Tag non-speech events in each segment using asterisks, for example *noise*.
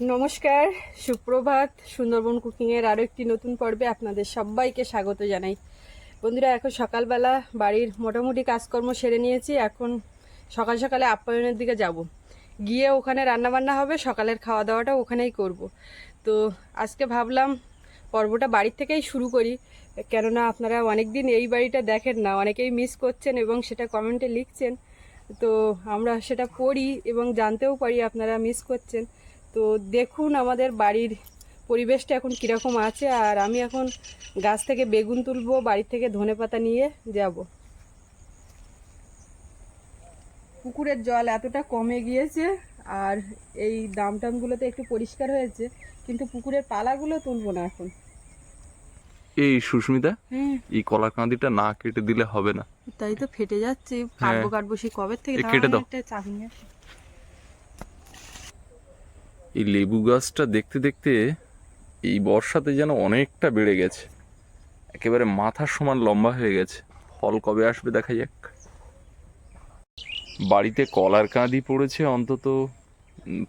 নমস্কার, সুপ্রভাত, সুন্দরবন কুকিংয়ের আরও একটি নতুন পর্বে আপনাদের সবাইকে স্বাগত জানাই। বন্ধুরা, এখন সকালবেলা বাড়ির মোটামুটি কাজকর্ম সেরে নিয়েছি, এখন সকাল সকালে আপ্যায়নের দিকে যাব। গিয়ে ওখানে রান্নাবান্না হবে, সকালের খাওয়া দাওয়াটা ওখানেই করব। তো আজকে ভাবলাম পর্বটা বাড়ির থেকেই শুরু করি, কেননা আপনারা অনেক দিন এই বাড়িটা দেখেন না, অনেকেই মিস করছেন এবং সেটা কমেন্টে লিখছেন। তো আমরা সেটা পড়ি এবং জানতেও পারি আপনারা মিস করছেন। তো দেখুন আমাদের বাড়ির পরিবেশটা এখন কীরকম আছে আর আমি এখন গাছ থেকে বেগুন তুলবো বাড়ির থেকে ধনেপাতা নিয়ে যাব পুকুরের জল এতটা কমে গিয়েছে আর এই দাম টামগুলোতে একটু পরিষ্কার হয়েছে কিন্তু পুকুরের পালাগুলো তুলবো না এখন এই সুস্মিতা হ্যাঁ এই কলা কাঁদিটা না কেটে দিলে হবে না তাই তো ফেটে যাচ্ছে কাটবো হ্যাঁ। কাটবো সেই কবে থেকে কেটে দাও। চাবি। এই লেবু গাছটা দেখতে দেখতে এই বর্ষাতে যেন অনেকটা বেড়ে গেছে। একেবারে মাথার সমান লম্বা হয়ে গেছে। ফল কবে আসবে দেখা যাক। বাড়িতে কলার কাঁদি পড়েছে অন্তত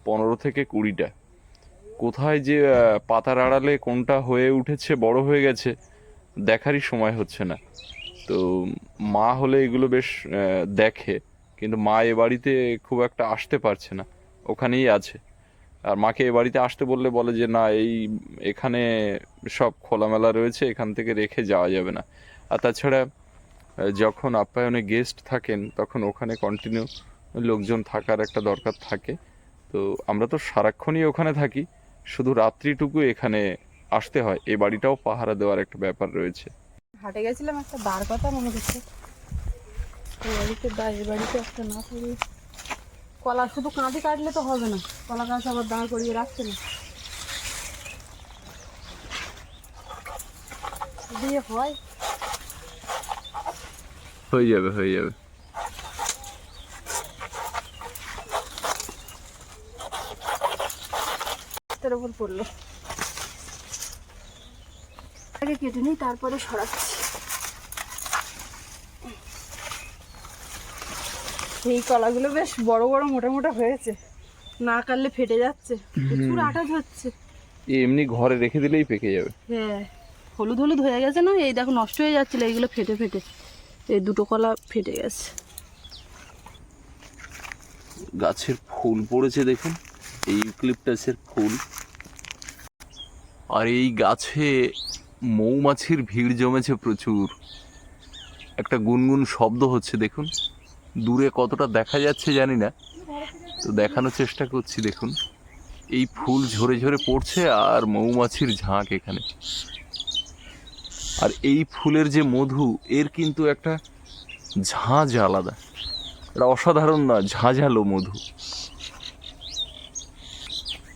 পনেরো থেকে কুড়িটা। কোথায় যে পাতার আড়ালে কোনটা হয়ে উঠেছে, বড় হয়ে গেছে, দেখারই সময় হচ্ছে না। তো মা হলে এগুলো বেশ দেখে, কিন্তু মা এ বাড়িতে খুব একটা আসতে পারছে না। ওখানেই আছে। আর মাকে এ বাড়িতে আসতে বললে বলে যে, না, এই, এখানে সব খোলামেলা রয়েছে, এখান থেকে রেখে যাওয়া যাবে না। আর তাছাড়া যখন আপ্যায়নে গেস্ট থাকেন, তখন ওখানে কন্টিনিউ লোকজন থাকার একটা দরকার থাকে। তো আমরা তো সারাক্ষণই ওখানে থাকি, শুধু রাত্রিটুকু এখানে আসতে হয়। এই বাড়িটাও পাহারা দেওয়ার একটা ব্যাপার রয়েছে। হাটে গেছিলাম, একটা দাঁড় কথা মনে এই বাড়িতে বাড়িতে একটা না থাকলে কলা শুধু কাঁদি কাটলে তো হবে না। কলা গাছ আবার দাঁড় করিয়ে রাখছে না। দিয়ে হয়। হয়ে যাবে হয়ে যাবে। তার উপর পড়ল। আগে কেটে নিই তারপরে সরাচ্ছি। এই কলাগুলো বেশ বড় বড় মোটা মোটা হয়েছে। না কাটলে ফেটে যাচ্ছে। প্রচুর আটা হচ্ছে। এ এমনি ঘরে রেখে দিলেই পেকে যাবে। হ্যাঁ হলুদ হলুদ হয়ে গেছে না? এই দেখো নষ্ট হয়ে যাচ্ছিল এইগুলো ফেটে ফেটে। এই দুটো কলা ফেটে গেছে। গাছের ফুল পড়েছে দেখুন। এই ইউক্লিপটাসের ফুল। আর এই গাছে মৌমাছির ভিড় জমেছে প্রচুর। একটা গুনগুন শব্দ হচ্ছে দেখুন। দূরে কতটা দেখা যাচ্ছে জানি না। তো দেখানোর চেষ্টা করছি, দেখুন। এই ফুল ঝরে ঝরে পড়ছে আর মৌমাছির ঝাঁক এখানে। আর এই ফুলের যে মধু, এর কিন্তু একটা ঝাঁঝ আলাদা। এটা অসাধারণ না, ঝাঁঝালো মধু।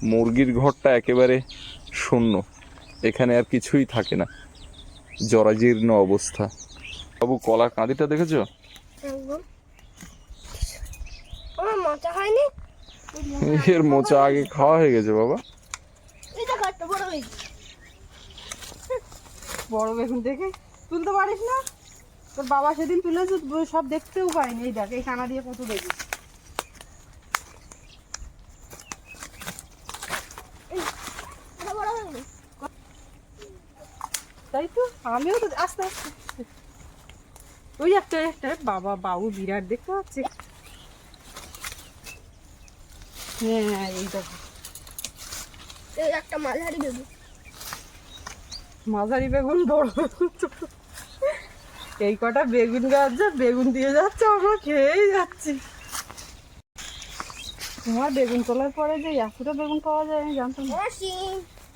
মুরগির ঘরটা একেবারে শূন্য। এখানে আর কিছুই থাকে না। জরাজীর্ণ অবস্থা। বাবু কলা কাঁদিটা দেখেছ একদম আমার মোচা হয়নি এর মোচা আগে খাওয়া হয়ে গেছে বাবা। এই দেখো একটা বড় বেগুন দেখে তুলতে পারিস না? তোর বাবা সেদিন তুলেছে সব দেখতেও পাইনি এই দেখ এই কানা দিয়ে কত তাই তো? আমিও তো আস্তে আস্তে। ওই একটা একটা বাবা বাবু বিরাট দেখতে পাচ্ছি। হ্যাঁ এই দেখো। এই একটা মাঝারি বেবি মাঝারি বেগুন বড় ছোট। এই কটা বেগুন গাছ যা বেগুন দিয়ে যাচ্ছে আমরা খেয়েই যাচ্ছি। তোমার বেগুন তোলার পরে যে এতটা বেগুন পাওয়া যায় আমি জানতাম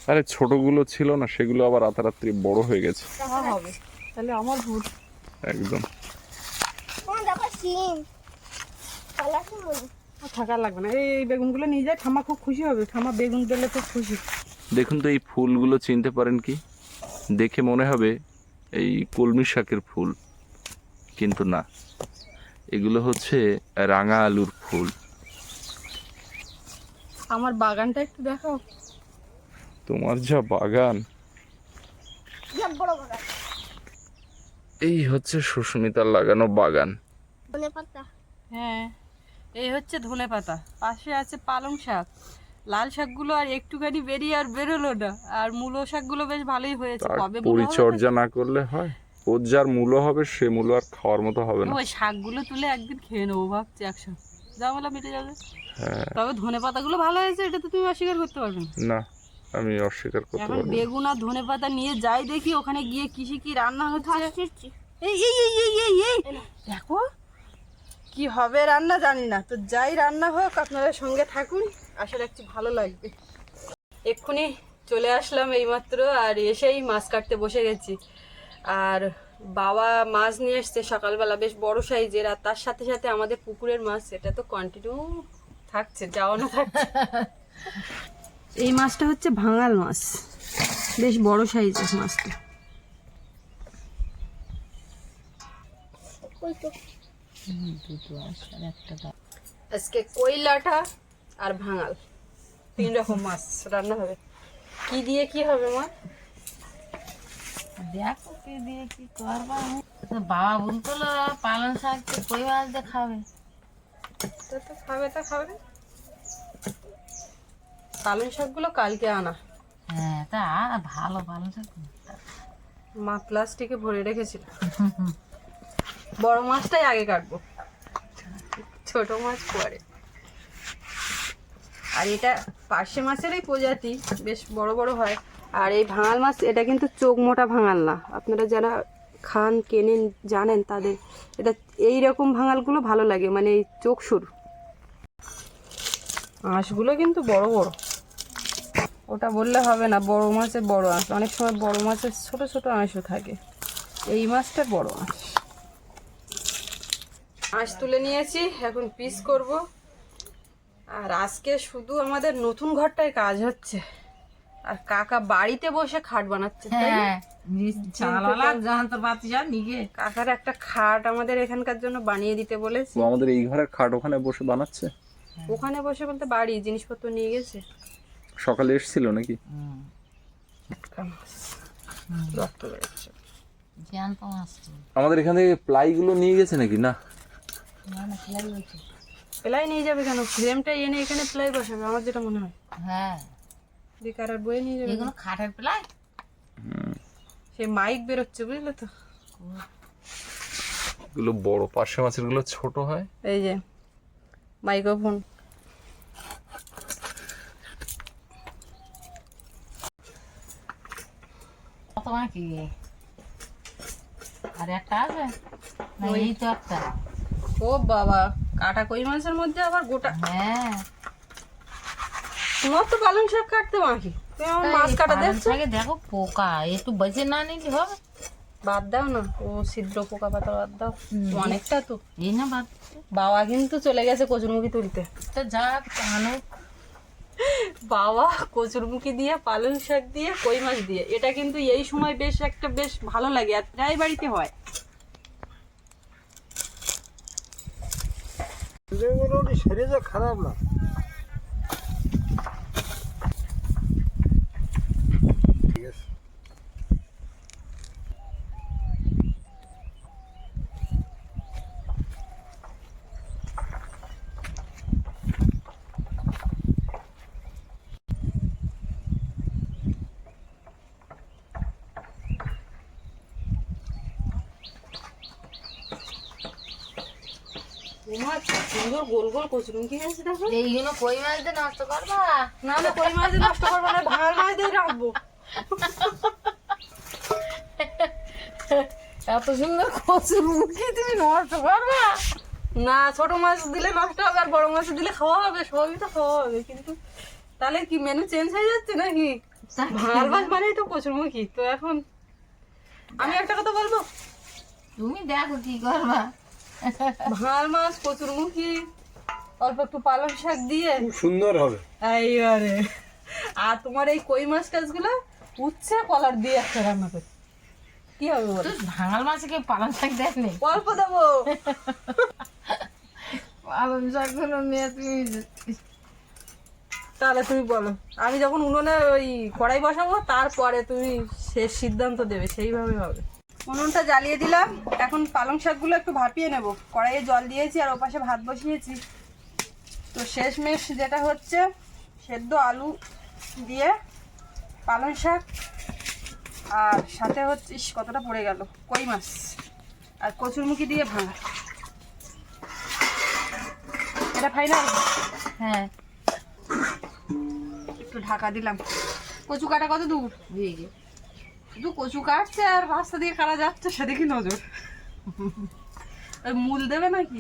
আরে ছোটগুলো ছিল না সেগুলো আবার রাতারাত্রি বড় হয়ে গেছে। হবে তাহলে আমার ভুল। একদম। দেখো সিম থাকা লাগবে না। এই বেগুনগুলো নিয়ে যায় ঠামা খুব খুশি হবে। ঠামা বেগুন দিলে তো খুশি। দেখুন তো এই ফুলগুলো চিনতে পারেন কি? দেখে মনে হবে এই কলমি শাকের ফুল কিন্তু না। এগুলো হচ্ছে রাঙা আলুর ফুল। আমার বাগানটা একটু দেখাও। তোমার যা বাগান। এই হচ্ছে সুস্মিতার লাগানো বাগান। হ্যাঁ। এই হচ্ছে ধনে পাতা পাশে আছে পালং শাক লাল শাকগুলো আর একটুখানি বেরিয়ে আর বেরোলো না আর মূলো শাকগুলো বেশ ভালোই হয়েছে কবে পরিচর্যা না করলে হয় ওর যার মূল্য হবে সে মূল্য আর খাওয়ার মতো হবে না ওই শাকগুলো তুলে একদিন খেয়ে নেব ভাবছি একসাথে ঝামেলা মিটে যাবে হ্যাঁ তবে ধনে পাতাগুলো ভালো হয়েছে এটা তো তুমি অস্বীকার করতে পারবে না না আমি অস্বীকার করতে এখন পারব না। বেগুন আর ধনে পাতা নিয়ে যাই দেখি ওখানে গিয়ে কিসে কি রান্না হচ্ছে এই এই এই এই এই দেখো কি হবে রান্না জানি না। তো যাই রান্না হোক, আপনারা সঙ্গে থাকুন, আশা রাখছি ভালো লাগবে। এক্ষুনি চলে আসলাম এইমাত্র আর এসেই মাছ কাটতে বসে গেছি। আর বাবা মাছ নিয়ে এসছে সকালবেলা, বেশ বড় সাইজের, আর তার সাথে সাথে আমাদের পুকুরের মাছ, এটা তো কন্টিনিউ থাকছে যাওয়া না থাকছে। এই মাছটা হচ্ছে ভাঙাল মাছ, বেশ বড় সাইজের মাছটা। ওই তো আজকে কইলাটা আর ভাঙাল। তিন রকম মাছ রান্না হবে। কি দিয়ে কি হবে মা? দেখো কি দিয়ে কি করবা বাবা বলতো পালন শাক তো কই মাছ দিয়ে খাবে? তা তো খাবে তা খাবে পালং শাকগুলো কালকে আনা। হ্যাঁ তা ভালো পালন শাক। মা প্লাস্টিকে ভরে রেখেছিল। *laughs* বড় মাছটাই আগে কাটবো। ছোট মাছ পরে। আর এটা পার্শে মাছেরই প্রজাতি, বেশ বড় বড় হয়। আর এই ভাঙাল মাছ, এটা কিন্তু চোখ মোটা ভাঙাল না। আপনারা যারা খান, কেনেন, জানেন তাদের, এটা এই রকম ভাঙালগুলো ভালো লাগে মানে এই চোখ সরু। আঁশগুলো কিন্তু বড় বড়। ওটা বললে হবে না, বড় মাছের বড় আঁশ। অনেক সময় বড় মাছের ছোট ছোট আঁশও থাকে। এই মাছটা বড় আঁশ। আঁশ তুলে নিয়েছি এখন পিস করব। আর আজকে শুধু আমাদের নতুন ঘরটায় কাজ হচ্ছে। আর কাকা বাড়িতে বসে খাট বানাচ্ছে? হ্যাঁ কাকার একটা খাট আমাদের এখানকার জন্য বানিয়ে দিতে বলেছি। ও আমাদের এই ঘরের খাট ওখানে বসে বানাচ্ছে? ওখানে বসে বলতে বাড়ি জিনিসপত্র নিয়ে গেছে। সকালে এসেছিল নাকি? আমাদের এখান থেকে প্লাইগুলো নিয়ে গেছে নাকি? না। প্লাই নিয়ে যাবে কেন? ফ্রেমটা এনে এখানে প্লাই বসাবে আমার যেটা মনে হয়। হ্যাঁ। বেকার আর বয়ে নিয়ে যাবে। এগুলো খাটের প্লাই? সে মাইক বেরোচ্ছে বুঝলে তো? এগুলো বড় পার্শে মাছেরগুলো ছোট হয়। এই যে মাইক্রোফোন। কত নাকি আর একটা আছে? না এই তো একটা। ও বাবা কাটা কই মাছের মধ্যে আবার গোটা? হ্যাঁ। তোমার তো পালং শাক কাটতে মাখি তুমি আমার মাছ কাটা দেখছ? শাকে দেখো পোকা একটু বেঁচে না নিলে হবে? বাদ দাও না ও ছিদ্র পোকা পাতা বাদ দাও। অনেকটা তো। এই না বাদ বাবা কিন্তু চলে গেছে কচুরমুখী তুলতে। তো যাক আনো। বাবা কচুরমুখী দিয়ে পালং শাক দিয়ে কই মাছ দিয়ে। এটা কিন্তু এই সময় বেশ একটা বেশ ভালো লাগে আর প্রায় বাড়িতে হয়। মোটামুটি যা খারাপ না ঠিক আছে তোমার সুন্দর গোল গোল কচুরমুখী হয়েছে দেখো? এইগুলো কই মাছ দিয়ে নষ্ট করবা? না না কই মাছ দিয়ে নষ্ট করব না মাছ দিয়ে রাখব। এত সুন্দর কচুর মুখি তুমি নষ্ট করবা? না ছোট মাছ দিলে নষ্ট হবে আর বড় মাছ দিলে খাওয়া হবে সবই তো খাওয়া হবে কিন্তু তাহলে কি মেনু চেঞ্জ হয়ে যাচ্ছে নাকি? ভাঙাল মাছ মানেই তো কচুরমুখী তো এখন আমি একটা কথা বলব? তুমি দেখো কি করবা। *laughs* ভাঙাল মাছ কচুরমুখী অল্প একটু পালং শাক দিয়ে। সুন্দর হবে। এইবারে। আর তোমার এই কই মাছ টাছগুলো উচ্ছে কলার দিয়ে একটা রান্না করে। কি হবে বলো? তুই ভাঙাল মাছে কি পালং শাক দেখলে অল্প দেবো। *laughs* পালং শাকগুলো নিয়ে তুমি তাহলে তুমি বলো। আমি যখন উনুনে ওই কড়াই বসাবো তারপরে তুমি শেষ সিদ্ধান্ত দেবে সেইভাবে হবে। উনুনটা জ্বালিয়ে দিলাম। এখন পালং শাকগুলো একটু ভাপিয়ে নেব। কড়াইয়ে জল দিয়েছি আর ওপাশে ভাত বসিয়েছি। তো শেষমেশ যেটা হচ্ছে সেদ্ধ আলু দিয়ে পালং শাক আর সাথে হচ্ছে ইস, কতটা পড়ে গেল কই মাছ আর কচুরমুখি দিয়ে ভাঙা এটা ফাইনাল হ্যাঁ। একটু ঢাকা দিলাম। কচু কাটা কত দূর হয়ে গে শুধু কচু কাটছে আর রাস্তা দিয়ে কাটা যাচ্ছে সেদিকে নজর। ওই মূল দেবে নাকি?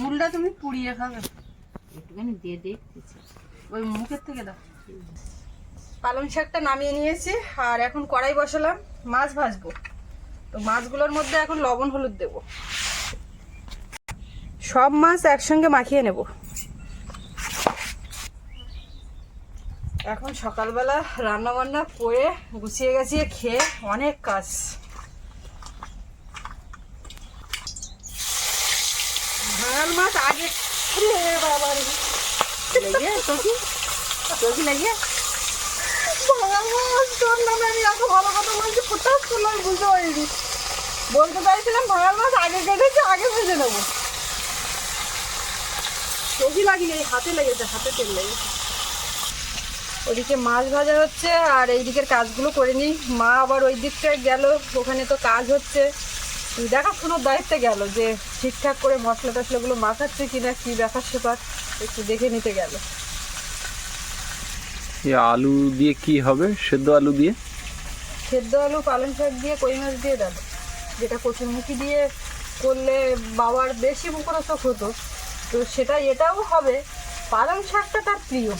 মূলটা তুমি পুড়িয়ে খাবে। একটুখানি দিয়ে দেখতেছি ওই মুখের থেকে দাও। পালং শাকটা নামিয়ে নিয়েছি আর এখন কড়াই বসালাম মাছ ভাজবো। তো মাছগুলোর মধ্যে এখন লবণ হলুদ দেব। সব মাছ একসঙ্গে মাখিয়ে নেব। এখন সকালবেলা রান্না বান্না করে গুছিয়ে গেছিয়ে খেয়ে অনেক কাজ। ভাঙাল মাছ আগে লেগে ভাঙাল মাছ তোর নামে আমি এত ভালো কথা বলছি কোথাও বুঝতে পারিনি। বলতে চাইছিলাম ভাঙাল মাছ আগে কেটেছে আগে ভেজে নেব। হাতে লেগেছে হাতে তেল লেগেছে ওদিকে মাছ ভাজা হচ্ছে আর এই দিকের কাজগুলো করে নিই। মা আবার ওই দিকটায় গেল ওখানে তো কাজ হচ্ছে। তুই দেখা দেখাশোনার দায়িত্বে গেল যে ঠিকঠাক করে মশলা টশলাগুলো মাখাচ্ছে কিনা কি ব্যাপার সেপার একটু দেখে নিতে গেল। আলু দিয়ে কি হবে? সেদ্ধ আলু দিয়ে? সেদ্ধ আলু পালং শাক দিয়ে কই মাছ দিয়ে দেন যেটা কচুরমুখি দিয়ে করলে বাবার বেশি মুখরোচক হতো। তো সেটা এটাও হবে। পালং শাকটা তার প্রিয়।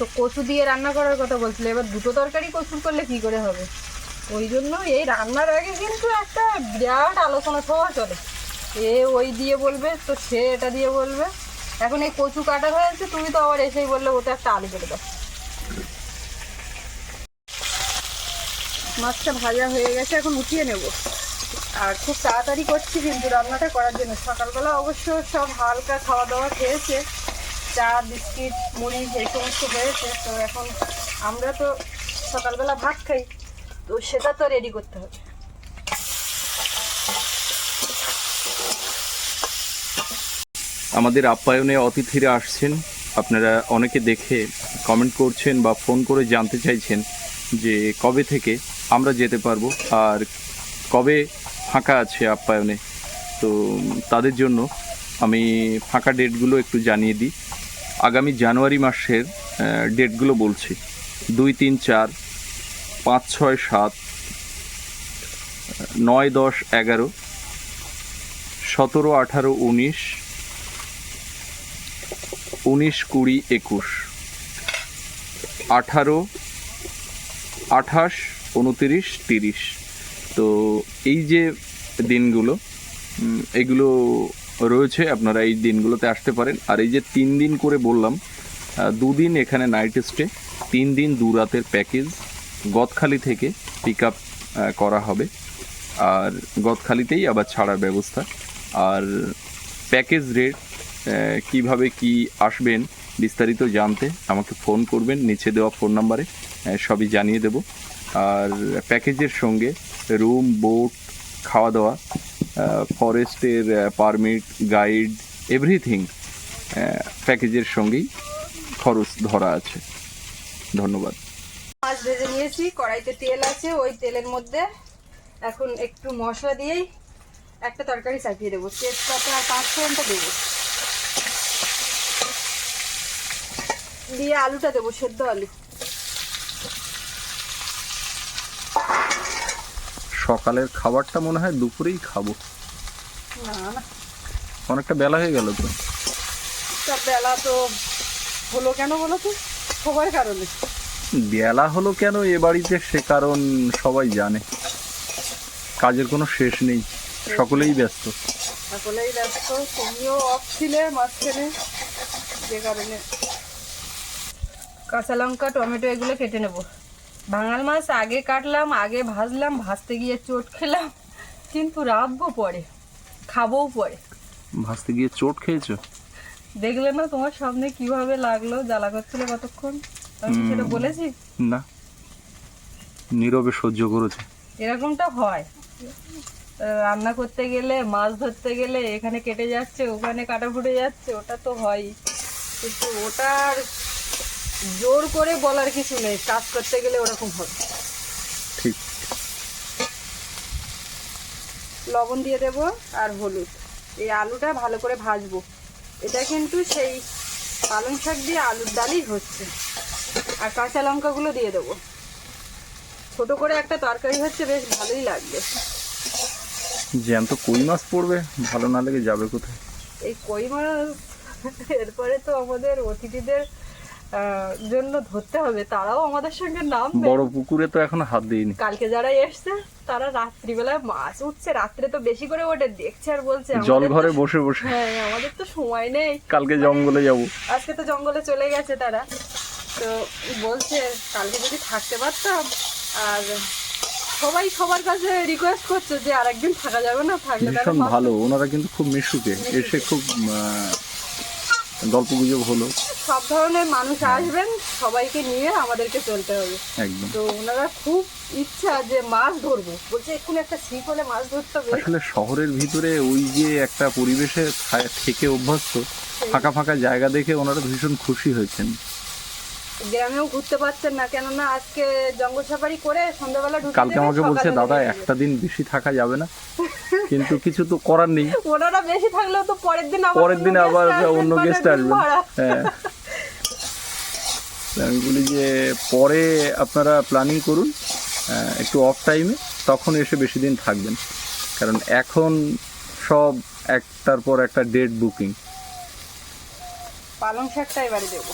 তো কচু দিয়ে রান্না করার কথা বলছিল। এবার দুটো তরকারি কচুর করলে কি করে হবে? ওই জন্য এই রান্নার আগে কিন্তু একটা বিরাট আলোচনা সভা চলে। এ ওই দিয়ে বলবে, তো সে এটা দিয়ে বলবে। এখন এই কচু কাটা হয়েছে তুমি তো আবার এসেই বললে ওটা একটা আলু কেটে দাও। মাছটা ভাজা হয়ে গেছে, এখন উঠিয়ে নেব। আর খুব তাড়াতাড়ি করছি কিন্তু রান্নাটা করার জন্য। সকালবেলা অবশ্য সব হালকা খাওয়া দাওয়া খেয়েছে। চা, বিস্কিট, মুড়ি, এই সমস্ত হয়েছে তো এখন আমরা তো সকালবেলা ভাত খাই, তো সেটা তো রেডি করতে হবে। আমাদের আপ্যায়নে অতিথিরা আসছেন। আপনারা অনেকে দেখে কমেন্ট করছেন বা ফোন করে জানতে চাইছেন যে কবে থেকে আমরা যেতে পারব আর কবে ফাঁকা আছে আপ্যায়নে। তো তাদের জন্য আমি ফাঁকা ডেটগুলো একটু জানিয়ে দিই। আগামী জানুয়ারি মাসের ডেটগুলো বলছি। দুই, তিন, চার, পাঁচ, ছয়, সাত নয়, দশ, এগারো, সতেরো, আঠারো, উনিশ উনিশ, কুড়ি, একুশ, আঠারো, আঠাশ, উনতিরিশ, তিরিশ। তো এই যে দিনগুলো এগুলো রয়েছে, আপনারা এই দিনগুলোতে আসতে পারেন। আর এই যে তিন দিন করে বললাম দুদিন এখানে নাইট স্টে তিন দিন দু রাতের প্যাকেজ গদখালি থেকে পিক আপ করা হবে। আর গদখালিতেই আবার ছাড়ার ব্যবস্থা। আর প্যাকেজ রেট কীভাবে কি আসবেন বিস্তারিত জানতে আমাকে ফোন করবেন, নিচে দেওয়া ফোন নাম্বারে সবই জানিয়ে দেব। আর প্যাকেজের সঙ্গে রুম বোট খাওয়া দাওয়া ফরেস্টের পারমিট, গাইড, এভরিথিং প্যাকেজের সঙ্গেই খরচ ধরা আছে। ধন্যবাদ। মাছ ভেজে নিয়েছি, কড়াইতে তেল আছে, ওই তেলের মধ্যে এখন একটু মশলা দিয়েই একটা তরকারি চাপিয়ে দেবো। তেজপাতা আর পাঁচ ফোড়নটা দেবো। দিয়ে আলুটা দেবো, সেদ্ধ আলু। সকালের খাবারটা মনে হয় দুপুরেই খাব। অনেকটা বেলা হয়ে গেল তো। বেলা তো হলো কেন বলো তো? সবার কারণে। বেলা হলো কেন এ বাড়িতে? সে কারণ সবাই জানে। কাজের কোনো শেষ নেই। সকলেই ব্যস্ত। সকলেই ব্যস্ত। তুমিও অফ ছিলে মাঝখানে। যে কারণে। কাঁচা লঙ্কা টমেটো এগুলো কেটে নেব। ভাঙাল মাছ আগে কাটলাম আগে ভাজলাম ভাজতে গিয়ে চোট খেলাম কিন্তু রাখব পরে খাবও পরে। ভাসতে গিয়ে চোট খেয়েছো? দেখলে না তোমার সামনে কীভাবে লাগল জ্বালা করছিল কতক্ষণ? আমি সেটা বলেছি? না। নীরবে সহ্য করেছে। এরকমটা হয়। রান্না করতে গেলে মাছ ধরতে গেলে এখানে কেটে যাচ্ছে ওখানে কাটা ফুটে যাচ্ছে ওটা তো হয়ই কিন্তু ওটার জোর করে বলার কিছু নেই কাজ করতে গেলে ওরকম হবে। ঠিক। লবণ দিয়ে দেব আর হলুদ। এই আলুটা ভালো করে ভাজবো। এটা কিন্তু সেই পালং শাক দিয়ে আলুর ডালই হচ্ছে। আর কাঁচা লঙ্কাগুলো দিয়ে দেবো। ছোট করে একটা তরকারি হচ্ছে বেশ ভালোই লাগবে। জ্যান্ত কই মাছ পড়বে? ভালো না লেগে যাবে কোথায়? এই কই মাছ এরপরে তো আমাদের অতিথিদের জন্য ধরতে হবে। তারাও আমাদের সঙ্গে নাম বড় পুকুরে তো এখন হাত দিইনি। কালকে যারা এসছে তারা রাত্রিবেলায় মাছ উঠছে। রাত্রে তো বেশি করে ওঠে দেখছে আর বলছে জল ঘরে বসে বসে। হ্যাঁ আমাদের তো সময় নেই। কালকে জঙ্গলে যাব। আজকে তো জঙ্গলে চলে গেছে তারা। তো বলছে কালকে যদি থাকতে পারতাম। আর সবাই সবার কাছে রিকোয়েস্ট করছে যে আরেকদিন থাকা যাবে না থাকলে ভীষণ ভালো। ওনারা কিন্তু খুব মিশুকে। এসে খুব গল্প গুজব হলো। সব ধরনের মানুষ আসবেন সবাইকে নিয়ে আমাদেরকে চলতে হবে। একদম। তো ওনারা খুব ইচ্ছা যে মাছ ধরবো। বলছে এক্ষুনি একটা ছিপ হলে মাছ ধরতে হবে। আসলে শহরের ভিতরে ওই যে একটা পরিবেশে থেকে অভ্যস্ত ফাঁকা ফাঁকা জায়গা দেখে ওনারা ভীষণ খুশি হয়েছেন। গ্রামেও ঘুরতে পারছেন না কেননা আজকে জঙ্গল সাফারি করে সন্ধ্যাবেলা কালকে আমাকে বলছে দাদা একটা দিন বেশি থাকা যাবে না। *laughs* কিন্তু কিছু তো করার নেই। ওনারা বেশি থাকলেও তো পরের দিন আবার পরের দিন আবার অন্য মানে গেস্ট room আসবেন হ্যাঁ। আমি বলি যে পরে আপনারা প্ল্যানিং করুন একটু অফ টাইমে তখন এসে বেশি দিন থাকবেন। কারণ এখন সব একটার পর একটা ডেট বুকিং পালং শাকটা এবারে দেবো।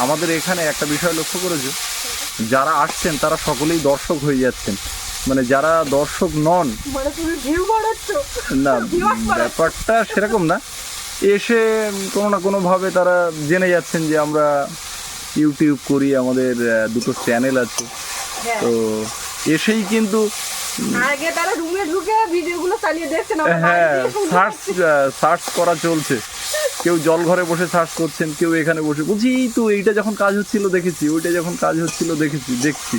আমাদের এখানে একটা বিষয় লক্ষ্য করেছ? যারা আসছেন তারা সকলেই দর্শক হয়ে যাচ্ছেন। মানে যারা দর্শক নন মানে না *laughs* ব্যাপারটা সেরকম না। এসে কোনো না কোনোভাবে তারা জেনে যাচ্ছেন যে আমরা ইউটিউব করি আমাদের দুটো চ্যানেল আছে। হ্যাঁ। তো এসেই কিন্তু আগে তারা রুমে ঢুকে ভিডিওগুলো চালিয়ে দেখছেন হ্যাঁ সার্চ সার্চ করা চলছে। কেউ জল ঘরে বসে সার্চ করছেন কেউ এখানে বসে বলছি এই তো এইটা যখন কাজ হচ্ছিল দেখেছি ওইটা যখন কাজ হচ্ছিল দেখেছি দেখছি।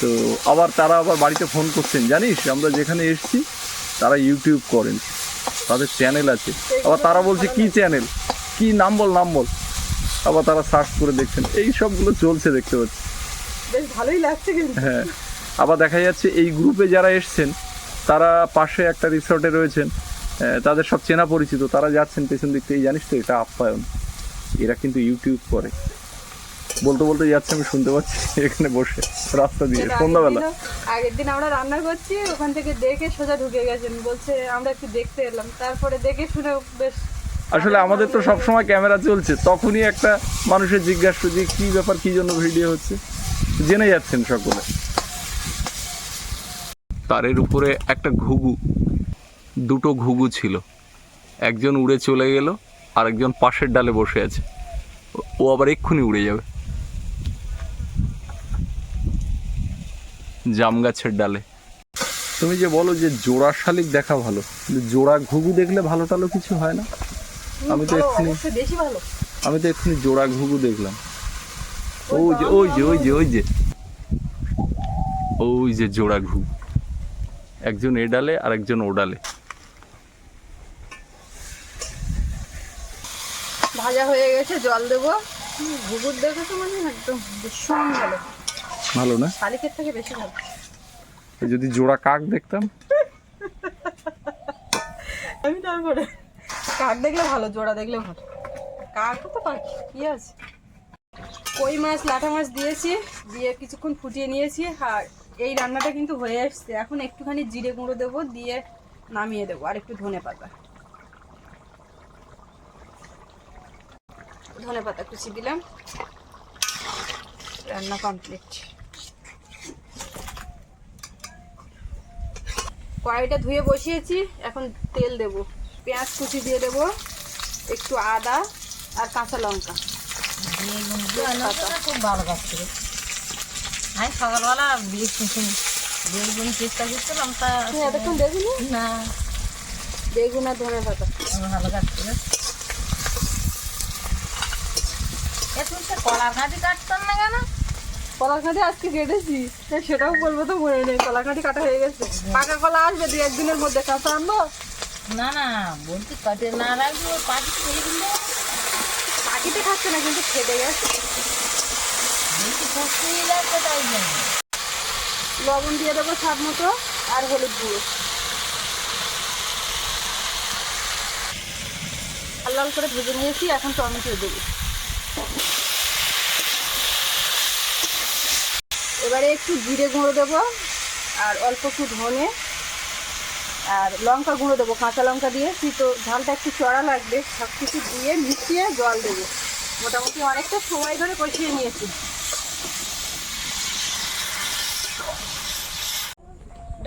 তো আবার তারা আবার বাড়িতে ফোন করছেন জানিস আমরা যেখানে এসেছি তারা ইউটিউব করেন তাদের চ্যানেল আছে। আবার তারা বলছে কি চ্যানেল কি নাম বল নাম বল? আবার তারা সার্চ করে দেখছেন এই সবগুলো চলছে দেখতে পাচ্ছি। বেশ ভালোই লাগছে কিন্তু। হ্যাঁ আবার দেখা যাচ্ছে এই গ্রুপে যারা এসছেন তারা পাশে একটা রিসর্টে রয়েছেন। তাদের সব চেনা পরিচিত তারা যাচ্ছেন পেছন দিক থেকে জানিস তো এটা আপ্যায়ন। এরা কিন্তু ইউটিউব করে। বলতে বলতে যাচ্ছে আমি শুনতে পাচ্ছি এখানে বসে রাস্তা দিয়ে সন্ধ্যাবেলা। আগের দিন আমরা রান্না করছি ওখান থেকে দেখে সোজা ঢুকে গেছেন বলছে আমরা একটু দেখতে এলাম। তারপরে দেখে শুনে বেশ আসলে আমাদের তো সবসময় ক্যামেরা চলছে তখনই একটা মানুষের জিজ্ঞাসা যে কি ব্যাপার কি জন্য ভিডিও হচ্ছে? জেনে যাচ্ছেন সকলে। তারের উপরে একটা ঘুঘু। দুটো ঘুঘু ছিল। একজন উড়ে চলে গেল আর একজন পাশের ডালে বসে আছে। ও- আবার এক্ষুনি উড়ে যাবে। জাম গাছের ডালে। তুমি যে বলো যে জোড়া শালিক দেখা ভালো কিন্তু জোড়া ঘুঘু দেখলে ভালো টালো কিছু হয় না? আমি তো এক্ষুনি আমি তো এক্ষুনি জোড়া ঘুঘু দেখলাম। ওই যে ওই যে ওই যে ওই যে। ওই যে জোড়া ঘুঘু। একজন এ ডালে আর একজন ও ডালে। ভাজা হয়ে গেছে জল দেবো। ঘুঘুর দেখেছ মানে একদম ভীষণ ভালো। ভালো না? শালিকের থেকে বেশি ভালো। যদি জোড়া কাক দেখতাম। আমি তারপরে কাক দেখলে ভালো জোড়া দেখলে ভালো। কাক তো পাখি কি আছে? কই মাছ লাটা মাছ দিয়েছি দিয়ে কিছুক্ষণ ফুটিয়ে নিয়েছি আর এই রান্নাটা কিন্তু হয়ে এসছে এখন একটুখানি জিরে গুঁড়ো দেবো দিয়ে নামিয়ে দেবো আর একটু ধনে পাতা। ধনে পাতা কুচি দিলাম। রান্না কমপ্লিট কড়াইটা ধুয়ে বসিয়েছি এখন তেল দেব। পেঁয়াজ কুচি দিয়ে দেব একটু আদা আর কাঁচা লঙ্কা। বেগুন খুব ভালো কাটছে আমি সকালবেলা বেগুন বেগুন চেষ্টা করছিলাম তা এতক্ষণ দেখিনি না। বেগুন আর ধনে পাতা ভালো কাটছে এ তুমি সে কলার কাটতাম না কেন? কলাকাঠি আজকে কেটেছি। সেটাও বলব তো মনে নেই কলাকাঠি কাটা হয়ে গেছে। পাকা কলা আসবে দুই একদিনের মধ্যে কাঁচা আনব না না বলছি কাটে না রাখব পাখি খেয়ে দিলে। পাখিতে খাচ্ছে না কিন্তু খেতে গেছে। তাই জন্য লবণ দিয়ে দেবো স্বাদ মতো আর হলুদ গুঁড়ো। লাল করে ভেজে নিয়েছি এখন টমেটো দেবো। এবারে একটু জিরে গুঁড়ো দেবো আর অল্প একটু ধনে আর লঙ্কা গুঁড়ো দেবো, কাঁচা লঙ্কা দিয়েছি তো ঝালটা একটু চড়া লাগবে সব কিছু দিয়ে মিশিয়ে জল দেবো। মোটামুটি অনেকটা সময় ধরে কষিয়ে নিয়েছি।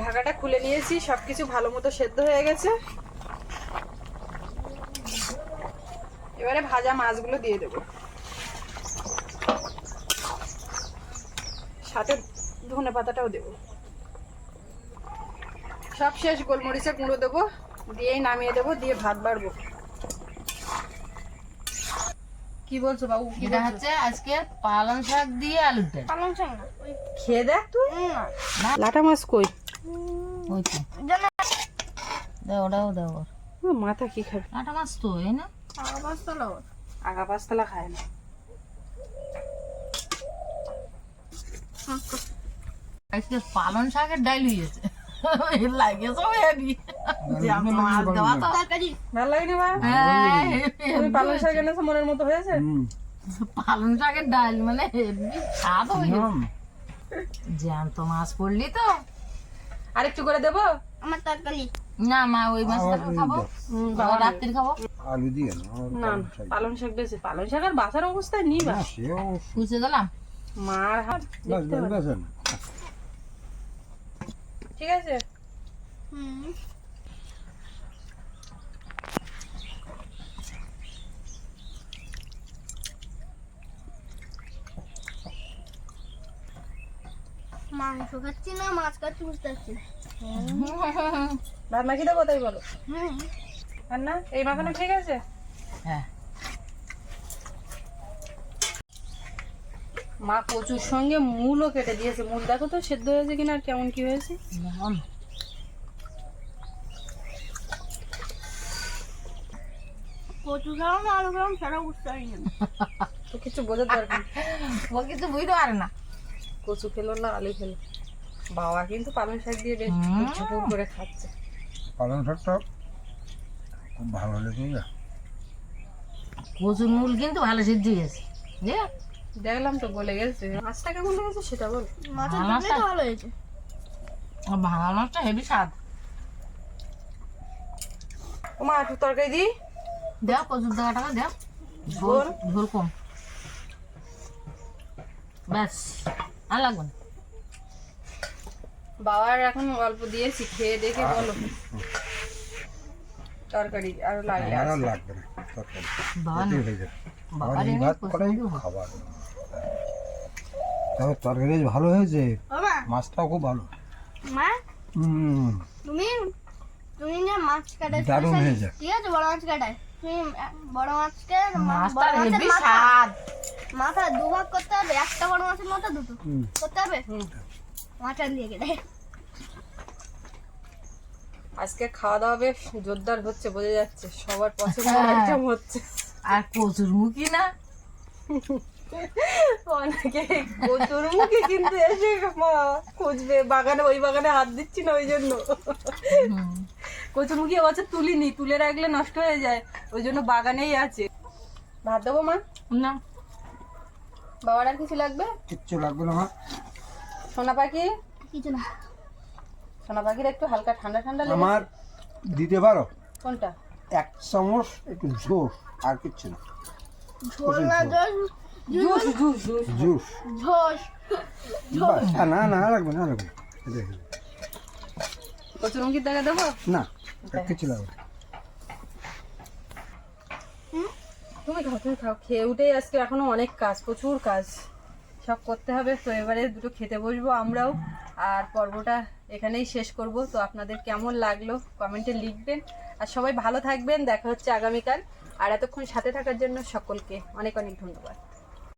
ঢাকাটা খুলে নিয়েছি সব কিছু ভালো মতো সেদ্ধ হয়ে গেছে। এবারে ভাজা মাছগুলো দিয়ে দেবো। সাথে ধনে পাতাটাও দেবো। সব শেষ গোলমরিচের গুঁড়ো দেবো দিয়েই নামিয়ে দেবো দিয়ে ভাত বাড়বো। কি বলছো বাবু এটা হচ্ছে আজকে পালং শাক দিয়ে ডাল পালং শাক না খেয়ে দেখ তুই। লাটা মাছ কই? দাও ওটাও দাও মাথা কি খাবে আটা মাছ তো এই না? আবার চলো আগা পাঁচতলা খায় না। আজকে পালং শাকের ডাল হয়েছে। ভালো লাগেনি মা? হ্যাঁ, তুমি পালং শাক এনেছো মনের মতো হয়েছে? পালং শাকের ডাল মানে স্বাদ জ্যান্ত মাছ পড়লি তো। আর একটু করে দেবো? আমার তরকারি। না মা ওই মাছটা খাব। হুম, বাবা। রাত্রি খাব। আলু দিয়ে না শাক। বেশি। পালং শাক আর বাসার অবস্থায় নিবা সেও খুঁজে দিলাম মার হাত। ঠিক আছে? হুম। মাংস খাচ্ছি না মাছ খাচ্ছি বুঝতে পারছি ভাত মাখি দেবো তাই বলো? হুম। আর না এই মাখানো ঠিক আছে? হ্যাঁ। মা কচুর সঙ্গে মূলও কেটে দিয়েছে। মূল দেখো তো সেদ্ধ হয়েছে কিনা আর কেমন কি হয়েছে? কচু খাও না আলু খাও সেটা বুঝতে পারি না তো কিছু ও কিছু বুঝতে পারে না। কচু খেলো না আলু খেলো। বাবা কিন্তু পালং শাক দিয়ে বেশ করে খাচ্ছে। পালং শাকটা খুব ভালো লেগে কচুর মূল কিন্তু ভালো সিদ্ধ হয়েছে। দেখলাম তো বলে গেছে। মাছটা কেমন লেগেছে সেটা বল। তো ভালো হয়েছে। ভাঙা মাছটা হেভি স্বাদ। ও মা একটু তরকারি কচুর দেওয়াটা দেও। ঝোল ঝোল? কম। ব্যাস আর লাগবে না। বাবার এখন অল্প দিয়েছি খেয়ে দেখে বলো। তরকারি আরও লাগলে আমার আর। লাগবে না তরকারি। বাবা না। বাবার। খাবার। তবে তরকারি ভালো হয়েছে। মাছটাও খুব ভালো। মা? তুমি তুমি যে মাছ কাটাই দারুণ হয়েছে। ঠিক আছে বড় মাছ কাটাই বড় মাছকে বড় মাছের হেভি মাথা স্বাদ মাথা করতে হবে একটা বড় মাছের মাথা দুটো। করতে হবে? হুম। দিয়ে কেটে আজকে খাওয়া দাওয়া বেশ জোরদার হচ্ছে বোঝা যাচ্ছে সবার পছন্দের হ্যাঁ। আইটেম হচ্ছে। আর কচুর মুখি না? *laughs* অনেকে কচুর মুখে কিন্তু এসে মা খুঁজবে বাগানে ওই বাগানে হাত দিচ্ছি না ওই জন্য। হুম। কচুর মুখি এবছর তুলিনি তুলে রাখলে নষ্ট হয়ে যায় ওই জন্য বাগানেই আছে। ভাত দেবো মা? না। বাবার আর কিছু লাগবে? কিচ্ছু লাগবে না মা। সোনা পাখি? কিছু না। সোনা পাখির একটু হালকা ঠান্ডা ঠান্ডা লেগেছে আমার দিতে পারো? কোনটা? এক চামচ একটু জোর আর কিচ্ছু না। ঝোল না জোস জুস জুস জুস। জুস। ঝোস। বাস, না না লাগবে না লাগবে দেখো। কচুর দেখা দেবো? না কিচ্ছু লাগবে। তুমি খাও তুমি খাও। খেয়ে উঠেই আজকে এখনও অনেক কাজ প্রচুর কাজ। সব করতে হবে তো এবারে দুটো খেতে বসবো আমরাও। আর পর্বটা এখানেই শেষ করব। তো আপনাদের কেমন লাগল কমেন্টে লিখবেন। আর সবাই ভালো থাকবেন। দেখা হচ্ছে আগামীকাল। আর এতক্ষণ সাথে থাকার জন্য সকলকে অনেক অনেক ধন্যবাদ।